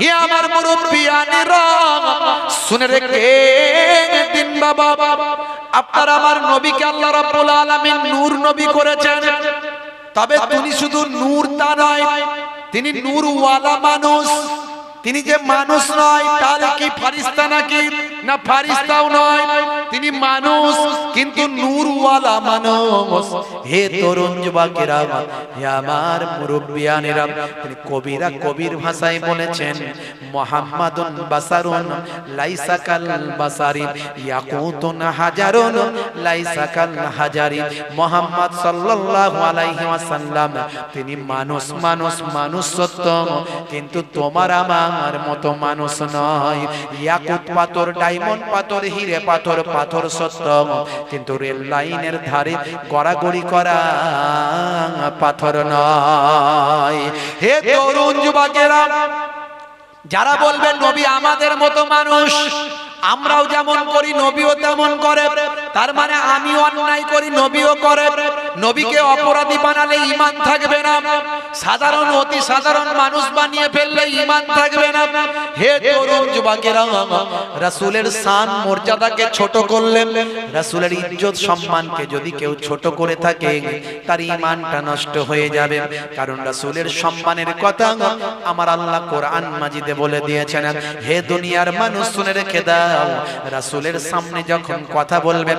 হে আমার মুরব্বিয়ানেরা শুনে রেখে দিন বাবা। আপনার আমার নবীকে আল্লাহ রাব্বুল আলামিন নূর নবী করেছেন। তবে তিনি শুধু নূর তা নয় তিনি নূরওয়ালা মানুষ। তিনি যে মানুষ নয়, তাহলে কি ফারিস্তা নাকি? না ফারিস্তাও নয়। তিনি মানুষ, কিন্তু নূরওয়ালা মানুষ। হে তরুণ যুবকেরা, হে আমার মুরব্বিয়ানেরা, তিনি কবিরা কবির ভাষায় বলেছেন, মুহাম্মাদুন বাসারুন লাইসা কাল বাসারি, ইয়াকুতুন হাজারুন লাইসা কাল হাজারি। মুহাম্মদ সাল্লাল্লাহু আলাইহি ওয়াসাল্লাম, তিনি মানুষ মানুষ মানুষ সত্য কিন্তু তোমার আমার মতো মানুষ নয়। ইয়াকুত পাথর, ডায়মন্ড পাথর, হিরে পাথর পাথর সত্য কিন্তু রেল লাইনের ধারে গড়াগড়ি করা পাথর নয়। হে তরুণ যুবকেরা, যারা বলবেন, নবী আমাদের মতো মানুষ, আমরাও যেমন করি, নবীও তেমন করে। তার মানে আমি অন্যায় করি, নবীও করে। নবীকে অপরাধী বানালে ইমান থাকবে না। সাধারণ, অতি সাধারণ মানুষ বানিয়ে ফেললে ইমান থাকবে না। হে তরুণ যুবকেরা, রাসূলের শান, মর্যাদাকে ছোট করলেন। রাসূলের ইজ্জত, সম্মানকে যদি কেউ ছোট করে থাকে, তার ইমানটা নষ্ট হয়ে যাবে। কারণ রাসূলের সম্মানের কথা আমার আল্লাহ কোরআন মাজিদে বলে দিয়েছেন। হে দুনিয়ার মানুষ, শুনে রেখে দাও, রাসূলের সামনে যখন কথা বলবেন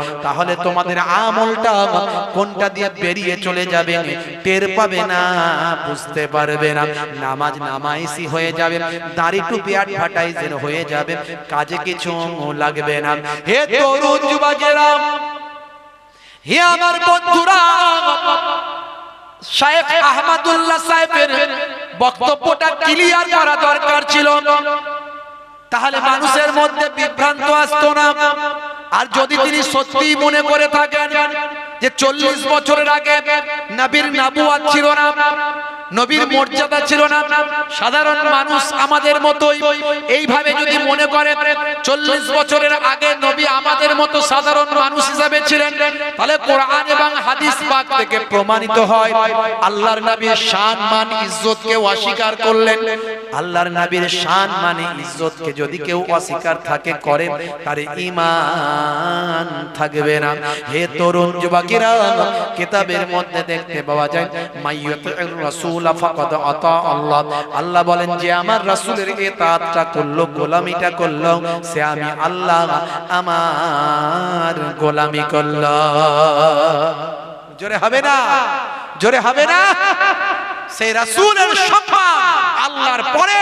তাহলে তোমাদের আমলটা কোনটা দিয়ে বেরিয়ে চলে যাবে টের পাবে না, বুঝতে পারবে না। নামাজ নামাইসি হয়ে যাবে, দাড়ি টুপি ফাটাইজের হয়ে যাবে, কাজে কিছু লাগবে না। হে তরুণ যুবকেরা, হে আমার বন্ধুরা শায়েখ আহমদুল্লাহ সাহেবের বক্তব্যটা ক্লিয়ার করা দরকার ছিল। তাহলে মানুষের মধ্যে বিভ্রান্ত আসতো না। আর যদি তিনি সত্যি মনে করে থাকেন যে চল্লিশ বছরের আগে নবীর নাবুয়াত ছিল না নবীর মর্যাদা ছিল না। সাধারণ মানুষ আমাদের মতোই। এইভাবে যদি মনে করে চল্লিশ বছরের আগে নবী আমাদের মতো সাধারণ মানুষ হিসাবে ছিলেন। তাহলে কোরআন এবং হাদিস পাক থেকে প্রমাণিত হয়। আল্লাহর নবীর শান মান ইজ্জতকে অস্বীকার করলেন। আল্লাহর নবীর শান মানে ইজ্জতকে যদি কেউ অস্বীকার থাকে করে তার ঈমান থাকবে না। হে তরুণ যুবকেরা কিতাবের মধ্যে দেখতে পাওয়া যায় মাইয়াতুর রাসূল ফাকাদ আতা আল্লাহ। আল্লাহ বলেন যে, আমার রাসূলের ইতাআতটা করল, গোলামিটা করল, সে আমি আল্লাহ, আমার গোলামি করল। জোরে হবে না? জোরে হবে না? সেই রাসূলের সম্মান আল্লাহর পরে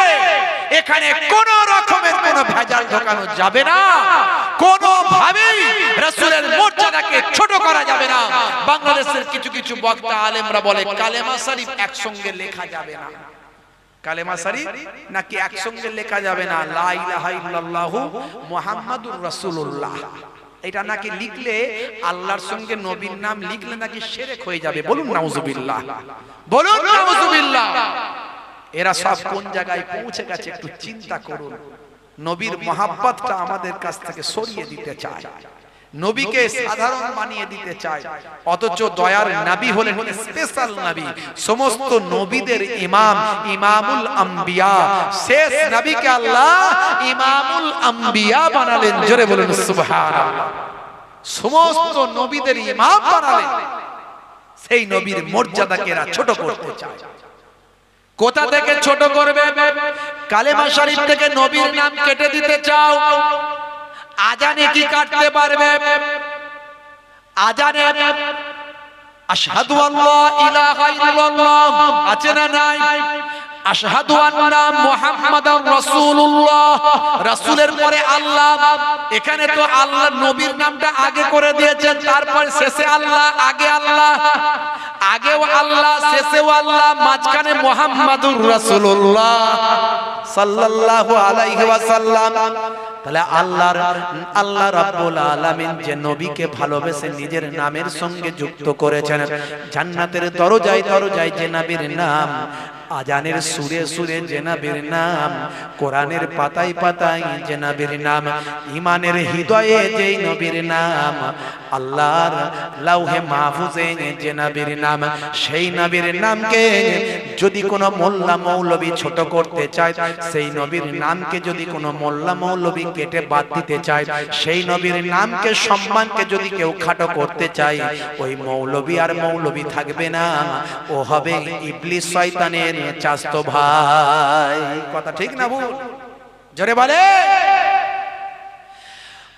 এখানে কোন রকমের কোন ভেজাল ঢোকানো যাবে না। কোন ভাবেই রাসূলের মর্যাদাকে ছোট করা যাবে না। বাংলাদেশের কিছু কিছু বক্তা, আলেমরা বলে, কালেমা শরীফ একসঙ্গে লেখা যাবে না। কালেমা শরীফ নাকি একসঙ্গে লেখা যাবে না? লা ইলাহা ইল্লাল্লাহু মুহাম্মাদুর রাসূলুল্লাহ। এটা নাকি লিখলে আল্লাহর সঙ্গে নবীর নাম লিখলে নাকি শিরক হয়ে যাবে। বলুন, নাউজুবিল্লাহ। বলুন, নাউজুবিল্লাহ। এরা সব কোন জায়গায় পৌঁছে গেছে একটু চিন্তা করুন। নবীর মহাব্বতটা আমাদের কাছ থেকে সরিয়ে দিতে চায়। নবীকে সাধারণ বানিয়ে দিতে চায়। অথচ দয়ার নাবী হলেন স্পেশাল নাবী। সমস্ত নবীদের ইমাম ইমামুল আম্বিয়া। শেষ নবীকে আল্লাহ ইমামুল আম্বিয়া বানালেন। জোরে বলুন সুবহানাল্লাহ। সমস্ত নবীদের ইমাম বানালেন। সেই নবীর মর্যাদাকে এরা ছোট করতে চায়। কোথা থেকে ছোট করবে? কালেমা শরীফ থেকে নবীর নাম কেটে দিতে চাও? আজানে কি কাটতে পারবে? আজানে আশহাদু আল্লাহ ইলাহা ইল্লাল্লাহ। আছে না নাই? আশহাদু আন্না মুহাম্মাদার রাসূলুল্লাহ। রাসূলের পরে আল্লাহ। এখানে তো আল্লাহ নবীর নামটা আগে করে দিয়েছেন তারপর শেষে আল্লাহ আগে আল্লাহ। আগেও আল্লাহ, শেষেও আল্লাহ, মাঝখানে মোহাম্মদুর রাসূলুল্লাহ সাল্লাল্লাহু আলাইহি ওয়াসাল্লাম। তাহলে আল্লাহর, আল্লাহ রাব্বুল আলামিন যে নবীকে ভালোবেসে নিজের নামের সঙ্গে যুক্ত করেছেন, জান্নাতের দরজায় দরজায় যে নবীর নাম আজানের সুরে সুরে জেনাবের নাম কোরআনের পাতায় পাতায় জেনাবের নাম ইমানের হৃদয়ে যেই নবীর নাম আল্লাহর লাউহে মাহফুজে জেনাবির নাম সেই নবীর নামকে যদি কোনো মোল্লা মৌলবী ছোট করতে চায় সেই নবীর নামকে যদি কোনো মোল্লা মৌলবী কেটে বাদ দিতে চায় সেই নবীর নামকে সম্মানকে যদি কেউ খাটো করতে চায় ওই মৌলবী আর মৌলবী থাকবে না ও হবে ইবলিস। শয়তানের চাস্তো ভাই। কথা ঠিক না ভুল? জোরে বলে।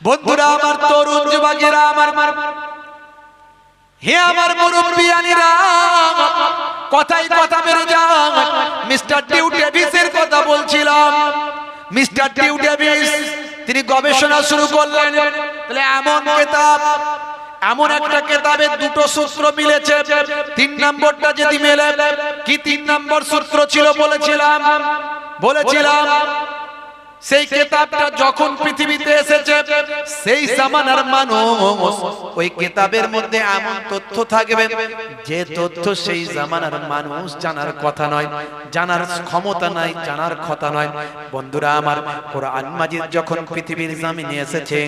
বন্ধুরা, আমার তরুণ যুবকেরা, আমার হে আমার মুরব্বিয়ানিরা কথাই কথা বেরো যান মিস্টার ডিউ ডেভিসের কথা বলছিলাম। মিস্টার ডিউ ডেভিস, তিনি গবেষণা শুরু করলেন। তাহলে এমন কেতাব এমন একটা কেতাবে দুটো সূত্র মিলেছে। তিন নম্বরটা যদি মেলে, কি তিন নম্বর সূত্র ছিল বলেছিলাম? বলেছিলাম সেই কেতাবটা যখন পৃথিবীতে এসেছে, সেই জামানার মানুষ ওই কেতাবের মধ্যে এমন তথ্য থাকবে যে তথ্য সেই জামানার মানুষ জানার কথা নয়, জানার ক্ষমতা নাই, জানার কথা নয়। বন্ধুরা আমার, কোরআন মাজিদ যখন পৃথিবীর জামিনে এসেছে,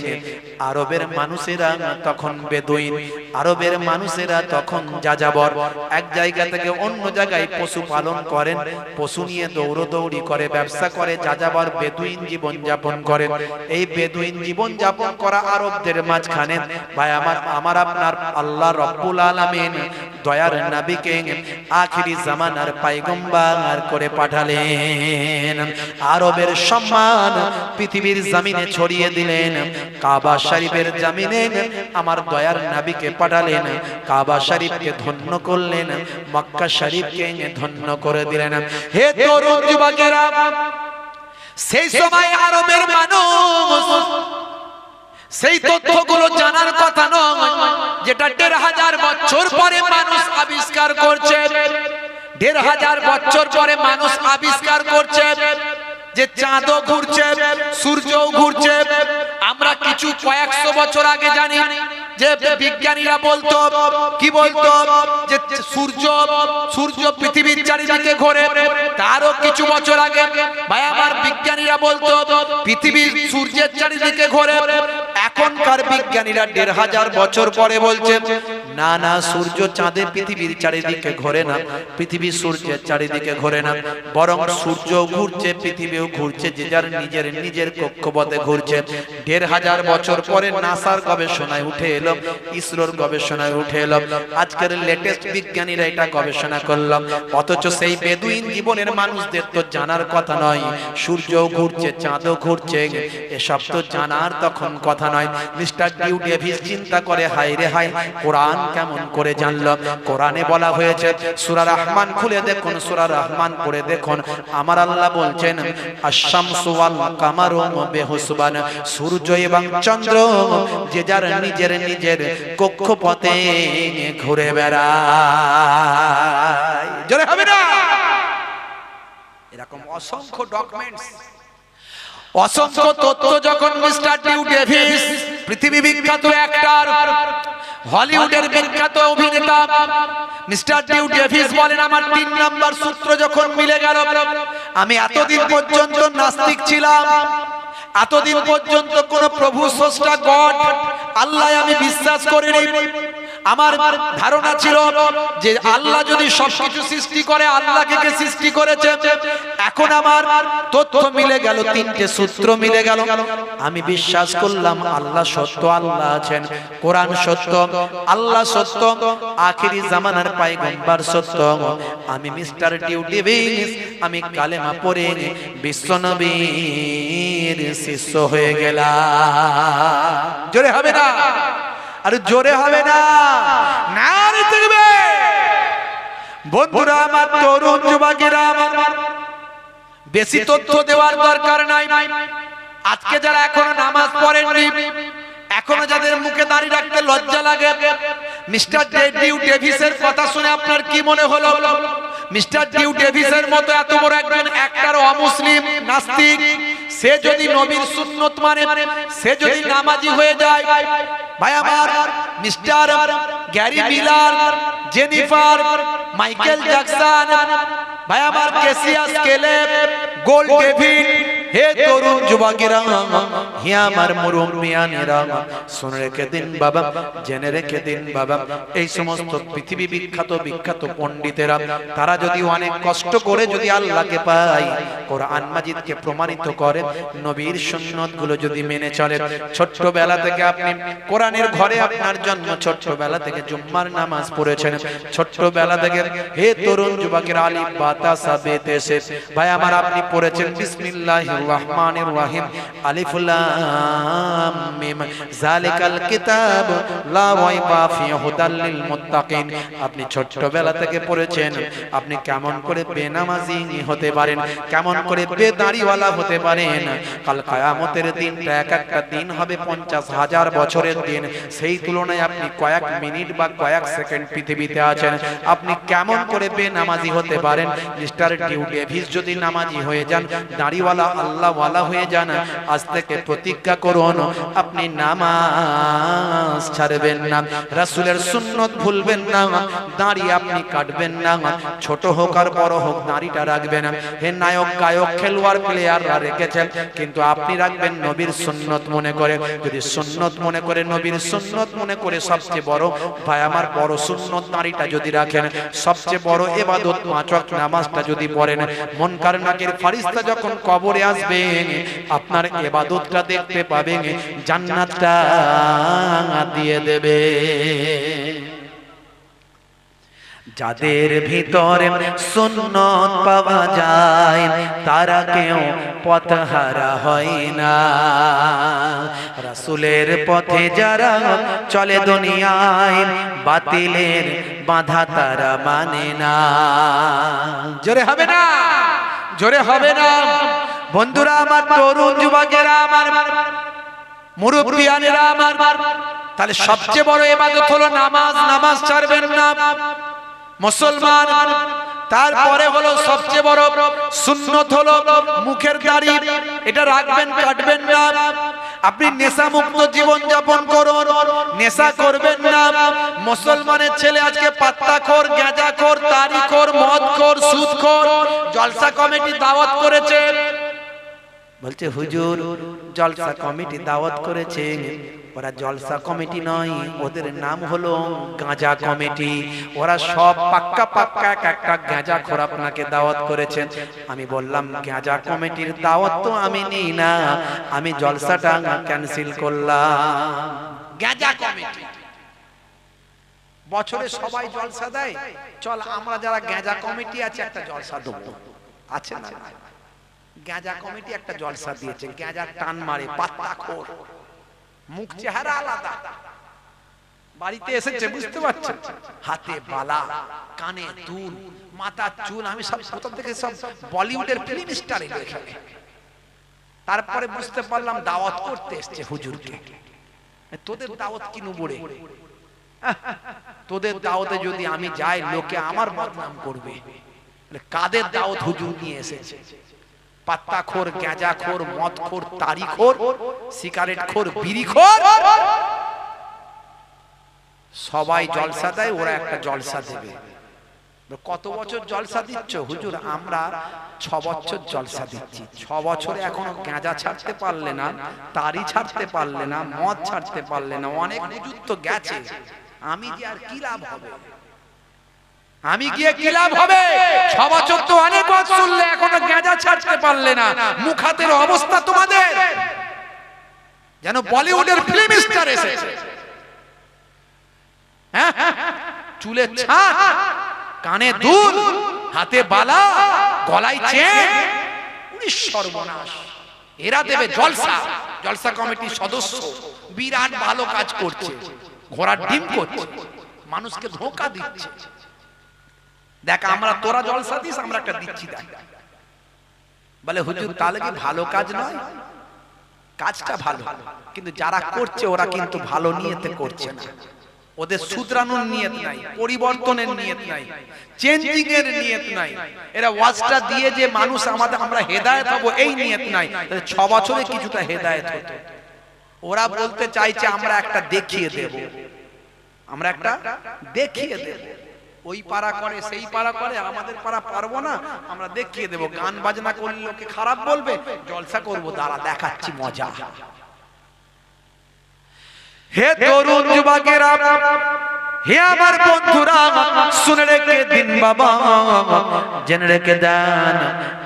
আরবের মানুষেরা তখন বেদুইন, আরবের মানুষেরা তখন যাযাবর। এক জায়গা থেকে অন্য জায়গায় পশু পালন করেন, পশু নিয়ে দৌড়দৌড়ি করে, ব্যবসা করে, যাযাবর বেদুইন জীবন যাপন করেন। এই বেদুইন জীবন যাপন করা আরবদের মাঝখানে। ভাই, আমার আমার আপনার আল্লাহ রব্বুল আলামিন দয়ার নবীকে আখিরি জামানার পাইগম্বার করে পাঠালেন। আরবের সম্মান পৃথিবীর জমিনে ছড়িয়ে দিলেন। কাবা শরীফের জমিনে আমার দয়ার নবীকে পাঠালেন। কাবা শরীফকে ধন্য করলেন। মক্কা শরীফকে ধন্য করে দিলেন। হে তরুণ যুবকেরা সেই সময় আরবের মানুষ সেই তথ্যগুলো জানার কথা নয় যেটা দেড় হাজার বছর পরে মানুষ আবিষ্কার করছে। দেড় হাজার বছর পরে মানুষ আবিষ্কার করছে যে চাঁদও ঘুরছে সূর্যও ঘুরছে। আমরা কিছু কয়েকশো বছর আগে জানি যে বিজ্ঞানীরা বলতো, কি বলতো? যে সূর্য সূর্য পৃথিবীর চারিদিকে ঘোরে। তারও কিছু বছর আগে ভাই আমার বিজ্ঞানীরা বলতো, পৃথিবীর সূর্যের চারিদিকে ঘোরে। এখনকার বিজ্ঞানীরা দেড় হাজার বছর পরে বলছে না না, সূর্য চাঁদে পৃথিবীর চারিদিকে ঘোরে না, পৃথিবী সূর্যের চারিদিকে ঘোরে না, বরং সূর্য ঘুরছে, পৃথিবীও ঘুরছে, যে যার নিজের নিজের কক্ষপথে ঘুরছে। দেড় হাজার বছর পরে নাসার গবেষণায় উঠে এলো, ইসরোর গবেষণায় উঠে এলো। আজকের লেটেস্ট বিজ্ঞানীরা এটা গবেষণা করলাম অথচ সেই বেদুইন জীবনের মানুষদের তো জানার কথা নয় সূর্য ঘুরছে, চাঁদও ঘুরছে, এসব তো জানার তখন কথা নয়। মিস্টার ডিউ ডেভিস চিন্তা করে হাই রে হাই কোরআন কেমন করে জানল? কোরআনে বলা হয়েছে, সূরা রহমান খুলে দেখুন, সূরা রহমান পড়ে দেখুন। আমার আল্লাহ বলছেন, আশ-শামসু ওয়াল কামারু বিহুসবান, সূর্য এবং চন্দ্র যে যার নিজের নিজের কক্ষপথে ঘুরে বেড়ায়। জোরে হবে না? এরকম অসংখ্য ডকুমেন্টস অসংখ্য তথ্য যখন মিস্টার ডিউ ডেভিস পৃথিবী বিখ্যাত অ্যাক্টর হলিউডের বিখ্যাত অভিনেতা মিস্টার ডিউ ডেভিস বলেন আমার তিন নাম্বার সূত্র যখন মিলে গেল আমি এতদিন পর্যন্ত নাস্তিক ছিলাম এতদিন পর্যন্ত কোন প্রভু স্রষ্টা গড আল্লাহ আমি বিশ্বাস করিনি। আমার ধারণা ছিল যে আল্লাহ যদি সবকিছু সৃষ্টি করে, আল্লাহকে কে সৃষ্টি করেছে? এখন আমার তথ্য মিলে গেল, তিনটে সূত্র মিলে গেল। আমি বিশ্বাস করলাম আল্লাহ সত্য, আল্লাহ আছেন। কোরআন সত্য, আল্লাহ সত্য, আখিরি জামানার পাইগম্বার সত্য। আমি মিস্টার ডিউটিভিস আমি কালেমা পড়ে বিশ্বনবীর শিষ্য হয়ে গেলাম। জোরে হবে না? আর জোরে হবে না। না। দেখবে বন্ধুরা আমার তরুণ যুবকেরা আমার বেশি তথ্য দেওয়ার দরকার নাই। আজকে যারা এখনও নামাজ পড়েননি এখনও যাদের মুখে দাঁড়িয়ে রাখতে লজ্জা লাগে মিস্টার ডিউ ডেভিসের কথা শুনে আপনার কি মনে হলো? মিস্টার ডিউ ডেভিসের মতো এত বড় একজন একটার অমুসলিম নাস্তিক সে যদি নবীর সুন্নত মানে সে যদি নামাজি হয়ে যায় ভাই আমার mister Gary Miller Jennifer Michael Jackson ভাই আমার কেসিয়াস কেলেব গোল্ড ডেভিড হে তরুণ যুবকেরা, হে আমার মুরব্বিয়ানেরা, শুনে রেখে দিন বাবা, জেনে রেখে দিন বাবা, এই সমস্ত পৃথিবী বিখ্যাত বিখ্যাত পণ্ডিতেরা, তারা যদি অনেক কষ্ট করে যদি আল্লাহকে পায়, কোরআন মাজিদকে প্রমাণিত করে, নবীর সুন্নতগুলো যদি মেনে চলে, ছোট্টবেলা থেকে আপনি কোরআনের ঘরে আপনার জন্ম, ছোট্টবেলা থেকে জুম্মার নামাজ পড়েছেন, ছোট্টবেলা থেকে হে তরুণ যুবকের, আলিফ বাতাসা বেতেছে ভাই, আমার আপনি পড়েছেন বিসমিল্লাহির রহমানির রহিম। আলিফ মিম। জালিকাল কিতাব, লা রাইবা ফি হুদাল লিল মুত্তাকিন। আপনি ছোট্টবেলা থেকে পড়েছেন, আপনি কেমন করে বেনামাজি হতে পারেন, কেমন করে বেদাড়িওয়ালা হতে পারেন? কাল কিয়ামতের দিনটা এক একটা দিন হবে পঞ্চাশ হাজার বছরের দিন। সেই তুলনায় আপনি কয়েক মিনিট বা কয়েক সেকেন্ড পৃথিবীতে আছেন। আপনি কেমন করে বেনামাজি হতে পারেন? মিস্টার ডিউ ডেভিস যদি নামাজি হয়ে যান, দাড়িওয়ালা আল্লাহওয়ালা হয়ে যান। আজ থেকে প্রতিজ্ঞা করুন, আপনি নামাজ ছাড়বেন না, রাসূলের সুন্নত ভুলবেন না দাড়ি আপনি কাটবেন না, ছোট হোক আর বড় হোক, দাড়িটা রাখবেন। হে নায়ক, গায়ক, খেলোয়াড়, প্লেয়াররা রেখেছেন, কিন্তু আপনি রাখবেন নবীর সুন্নত মনে করে। যদি সুন্নত মনে করে, নবীর সুন্নত মনে করে সবচেয়ে বড়, ভাই আমার বড় সুন্নত দাড়িটা যদি রাখেন, সবচেয়ে বড় এবাদত পাঁচ ওয়াক্ত নামাজটা যদি পড়েন মন কারনাকের ফারিস্তা যখন কবরে আসবেন, আপনার এবাদতটা দেখতে পাবেন, জান্নাতটা দিয়ে দেবে। যাদের ভিতরে সুন্নত পাওয়া যায়, তারা কেউ পথহারা হয় না। রাসূলের পথে যারা চলে দুনিয়ায়, বাতিলের বাধা তারা মানে না। জোরে হবে না, জোরে হবে না। বন্ধুরা আমার তরুণ যুবকেরা, আমার মুরব্বিয়ানেরা, আমার তাহলে সবচেয়ে বড় ইবাদত হলো নামাজ নামাজ ছাড়বেন না। মুসলমান, তারপরে হলো সবচেয়ে বড় সুন্নত হলো মুখের দাড়ি, এটা রাখবেন, কাটবেন না। আপনি নেশা মুক্ত জীবন যাপন করুন, নেশা করবেন না। মুসলমানের ছেলে আজকে পাত্তাখোর গাঁজাখোর তারিখোর, মদখোর, সুদখোর, জলসা কমিটি দাওয়াত করেছে। বলছে হুজুর জলসা কমিটি দাওয়াত করেছে ওরা জলসা কমিটি নয় ওদের নাম হলো গাঁজা কমিটি। ওরা সব পাক্কা পাক্কা এক একটা গাঁজা খোর আপনাকে দাওয়াত করেছেন। আমি বললাম গাঁজা কমিটির দাওয়াত তো আমি নিই না। আমি জলসাটা ক্যান্সেল করলাম। গাঁজা কমিটি। বছরে সবাই জলসা দেয়। চল আমরা যারা গাঁজা কমিটি আছে একটা জলসা দেবো। আছে না। গাঁজা কমিটি একটা জলসা দিয়েছে গাঁজা টান মারে পাত্তা খোর। মুখ চেহারা আলাদা। বাড়িতে এসেছে বুঝতে পারছেন? হাতে বালা কানে দুল মাথা চুল আমি সব প্রথম থেকে সব বলিউডের ফিল্ম স্টার এখানে তারপরে বুঝতে পারলাম দাওয়াত করতে এসছে হুজুরকে। তোদের দাওয়াত কিনু বড়ে তোদের দাওয়াতে যদি আমি যাই লোকে আমার বদনাম করবে। কাদের দাওয়াত হুজুর নিয়ে এসেছে? পাত্তাখোর গাঁজাখোর মদখোর, তারিখোর সিগারেট খোর বিড়িখোর। সবাই জলসা দেয়, ওরা একটা জলসা দেবে। কত বছর জলসা দিচ্ছ? হুজুর, আমরা ছ বছর জলসা দিচ্ছি। ছ বছরে এখনও গাঁজা ছাড়তে পারলে না, তারি ছাড়তে পারলে না, মদ ছাড়তে পারলে না, অনেক হুজুর গেছে। আমি যে আর কি লাভ হবে? আমি গিয়ে কি লাভ হবে। ছ বছর তো অনেক শুনলে এখনও গাঁজা ছাড়তে পারলে না। মুখাতের অবস্থা তোমাদের। যেন বলিউডের ফিল্ম স্টার এসেছে। হ্যাঁ? চুলে ছাট কানে দুল হাতে বালা গলায় চেন। সর্বনাশ। এরা দেবে জলসা। জলসা। কমিটির সদস্য। বিরাট ভালো কাজ করছে। ঘোড়ার ডিম করছে। মানুষকে ধোকা দিচ্ছে। দেখ আমরা তোরা জলসা দিস আমরা একটা দিচ্ছি দেখ। বলে হুজুর তাহলে কি ভালো কাজ নয়? কাজটা ভালো। কিন্তু যারা করছে ওরা কিন্তু ভালো নিয়েতে করছে না। ওদের শুধরানোর নিয়ত নাই পরিবর্তনের নিয়ত নাই। চেঞ্জিং এর নিয়ত নাই। এরা ওয়াজটা দিয়ে যে মানুষ আমাদের আমরা হেদায়েত হব এই নিয়ত নাই। তাহলে ছ বছরে কিছুটা হেদায়েত হতো। ওরা বলতে চাইছে আমরা একটা দেখিয়ে দেব। আমরা একটা দেখিয়ে দেব। ওই পাড়া করে, সেই পাড়া করে, আমাদের পাড়া পারব না। আমরা দেখিয়ে দেব, গান বাজনা করলে লোকে খারাপ বলবে, জলসা করব, দাঁড়া, দেখাচ্ছি মজা। হে তরুণ যুবকেরা, হে আমার বন্ধুরা, শুনে রেখে দিন বাবা, জেনে রেখে দেন,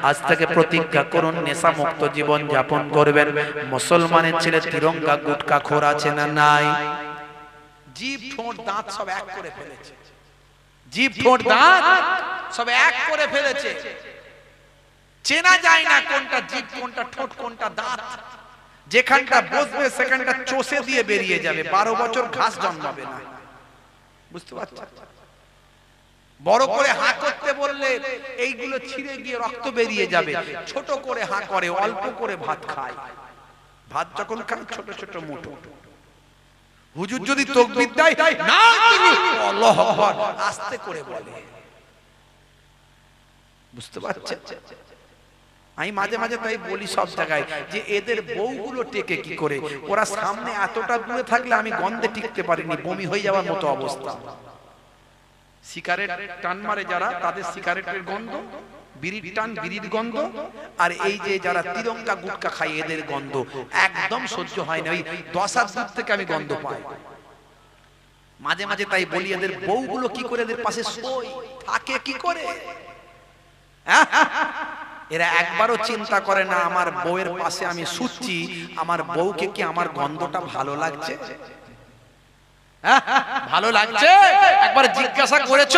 আজ থেকে প্রতিজ্ঞা করুন নেশা মুক্ত জীবন যাপন করবেন। মুসলমানের ছেলে তিরঙ্গা গুটকা খোর আছে না নাই? জিভ, ঠোঁট, দাঁত সব এক করে ফেলেছে। জিভ ঠোঁট দাঁত সব এক করে ফেলেছে। চেনা যায় না কোনটা জিভ কোনটা ঠোঁট কোনটা দাঁত। যেখানটা বসবে সেখানটা চষে দিয়ে বেরিয়ে যাবে। বারো বছর ঘাস জন্মাবে না। বুঝতে পারছ? বড় করে হা করতে বললে এইগুলো ছিঁড়ে গিয়ে রক্ত বেরিয়ে যাবে। ছোট করে হা করে অল্প করে ভাত খায়। ভাত যখন খায় ছোট ছোট মুঠো হুজুর যদি তকবির দেয় না তুমি আল্লাহু আকবার আস্তে করে বলে। বুঝতে পারছেন। আমি মাঝে মাঝে তাই বলি সব জায়গায় যে এদের বউগুলো টেকে কি করে? ওরা সামনে এতটা দূরে থাকলে আমি গন্ধে টিকতে পারিনি বমি হয়ে যাওয়ার মতো অবস্থা। সিগারেট টান মারে যারা তাদের সিগারেটের গন্ধ? বিড়ির টান বিড়ির গন্ধ? আর এই যে যারা তিরঙ্গা গুটকা খায় এদের গন্ধ একদম সহ্য হয় না। ওই দশ দূর থেকে আমি গন্ধ পাই। মাঝে মাঝে তাই বলি এদের বউগুলো কি করে? এদের পাশে থাকে কি করে? এরা একবারও চিন্তা করে না আমার বউয়ের পাশে আমি শুচ্ছি আমার বউকে কি আমার গন্ধটা ভালো লাগছে? ভালো লাগছে? একবার জিজ্ঞাসা করেছ?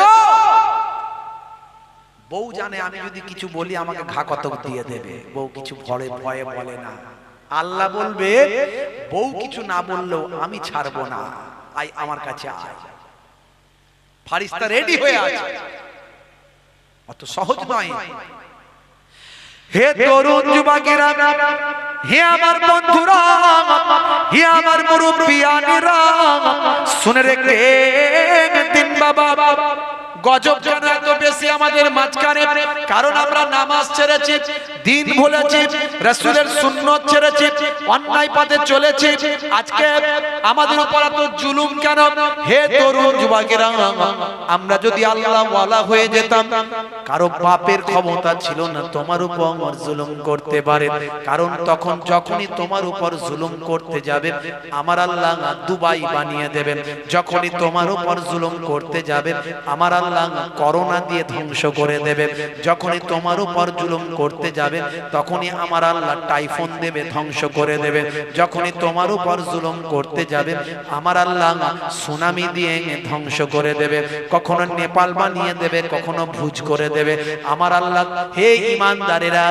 বউ জানে, আমি যদি কিছু বলি, আমাকে ঘা দিয়ে দেবে। বউ কিছু ভরে, ভয়ে বলে না। আল্লাহ বলবে, বউ কিছু না বললেও আমি ছাড়বো না। আই, আমার কাছে ফারিস্তা রেডি হয়ে আছে। অত সহজ নয়। হে তরুণ যুবকেরা, হে আমার বন্ধুরা, হে আমার মুরব্বিয়ানেরা, শুনে রেখে দিন বাবা। গজব কেন এত বেশি আমাদের মাঝখানে? কারণ আমরা নামাজ ছেড়েছি দিন ভুলেছি রাসূলের সুন্নত ছেড়েছি অন্যায় পথে চলেছি। আজকে আমাদের উপর এত জুলুম কেন? হে তরুণ যুবকেরা আমরা যদি আল্লাহ ওয়ালা হয়ে যেতাম কারও বাপের ক্ষমতা ছিল না তোমার উপর জুলুম করতে পারে। কারণ তখন যখনই তোমার উপর জুলুম করতে যাবে আমার আল্লাহ দুবাই বানিয়ে দেবেন। যখনই তোমার উপর জুলুম করতে যাবে আমার আল্লাহ করোনা দিয়ে ধ্বংস করে দেবে। যখনই তোমার উপর জুলুম করতে যাবে, তখনই আমার আল্লাহ টাইফুন দেবে, ধ্বংস করে দেবে। যখনই তোমার উপর জুলুম করতে যাবে, আমার আল্লাহ সুনামি দিয়ে ধ্বংস করে দেবে। কখনো নেপাল বানিয়ে দেবে, কখনো ভুজ করে দেবে। আমার আল্লাহ, হে ইমানদারেরা,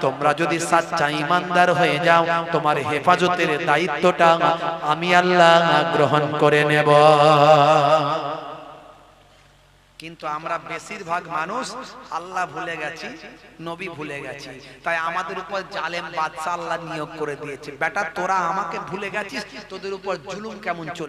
তোমরা যদি সাচ্চা ইমানদার হয়ে যাও, তোমার হেফাজতের দায়িত্বটা আমি আল্লাহ গ্রহণ করে নেব। কিন্তু আমরা বেশিরভাগ মানুষ আল্লাহ ভুলে গেছি, নবী ভুলে গেছি। তাই আমাদের উপর জালেম বাদশাহ আল্লাহ নিয়োগ করে দিয়েছে। বেটা, তোরা আমাকে ভুলে গেছিস, তোদের উপর জুলুম কেমন চল